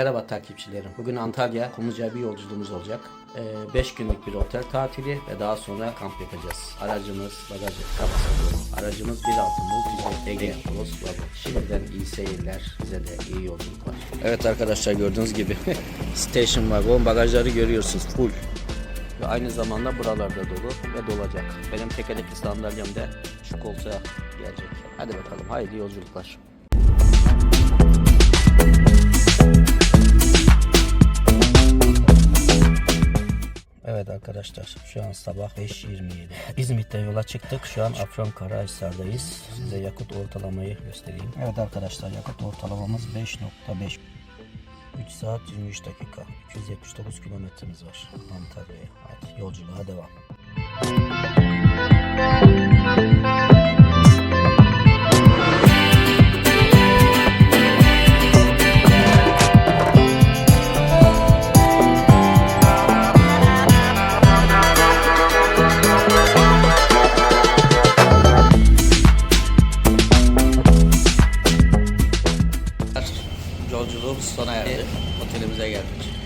Merhaba takipçilerim. Bugün Antalya, Kumluca'ya bir yolculuğumuz olacak. 5 günlük bir otel tatili ve daha sonra kamp yapacağız. Aracımız, bagajı kapsamlı. Aracımız 1.6 Multijet Ege Cross. Şimdiden iyi seyirler, size de iyi yolculuklar. Evet arkadaşlar gördüğünüz gibi Station Wagon bagajları görüyorsunuz full. Ve aynı zamanda buralarda dolu ve dolacak. Benim tekerlekli sandalyem de şu koltuğa gelecek. Hadi bakalım haydi yolculuklar. Evet arkadaşlar şu an sabah 5.27. İzmit'ten yola çıktık. Şu an Afyonkarahisar'dayız. Size yakıt ortalamayı göstereyim. Evet arkadaşlar yakıt ortalamamız 5.5. 3 saat 23 dakika. 279 kilometremiz var Antalya'ya. Hadi yolculuğa devam. Yolculuğumuz sona erdi. Otelimize geldik.